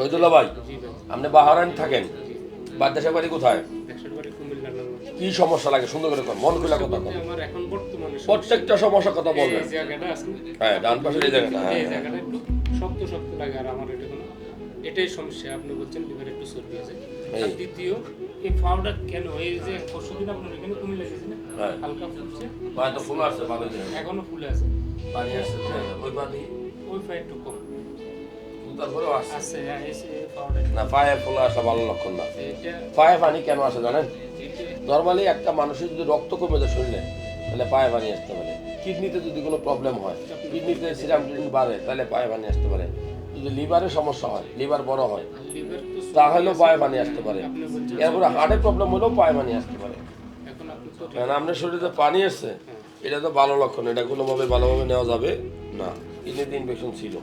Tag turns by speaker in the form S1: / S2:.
S1: শহীদুল্লাহ ভাই আপনি বাহারান থাকেন বাদ্যাশা বাড়ি কোথায়? কি সমস্যা লাগে? সুন্দর করে মন খুলে কথা
S2: সমস্যা-
S1: প্রত্যেকটা সমস্যার কথা বলবেন
S2: আছে?
S1: হ্যাঁ ডান পাশের এই জায়গাটা হ্যাঁ
S2: শক্ত শক্ত লাগে আর আমার এটা কোনো এটাই সমস্যা আপনি বলছেন লিভার একটু চর্বি আছে আর দ্বিতীয় এই ফাউডার কেন? এই যে পরশুদিন আপনার এখানে কুমিল্লা গেছে না
S1: হ্যাঁ।
S2: হালকা ফুলছে।
S1: পায়ে তো ফুল পানি দিয়ে।
S2: এখনও ফুলে আছে।
S1: পানি আসছে হ্যাঁ, ওই পানি।
S2: ওই ফাই একটু কম।
S1: আসছে।
S2: হ্যাঁ
S1: না পায়ে ফুল আসা ভালো লক্ষণ না। পায়ে পানি কেন আসে জানেন? নর্মালি একটা মানুষের যদি রক্ত কমে যায় শরীরে তাহলে পায়ে পানি আসতে পারে। কিডনিতে যদি কোনো প্রবলেম হয় কিডনিতে সিরাম বাড়ে তাহলে পায়ে পানি আসতে পারে। যদি লিভারের সমস্যা হয় লিভার বড় হয় তাহলেও পায়ে পানি আসতে পারে। এরপরে হার্টের প্রবলেম হলেও পায়ে পানি আসতে পারে। কারণ আপনার শরীরে পানি আসছে এটা তো ভালো লক্ষণ এটা কোনোভাবে ভালোভাবে নেওয়া যাবে না। কিডনিতে ইনফেকশন ছিল।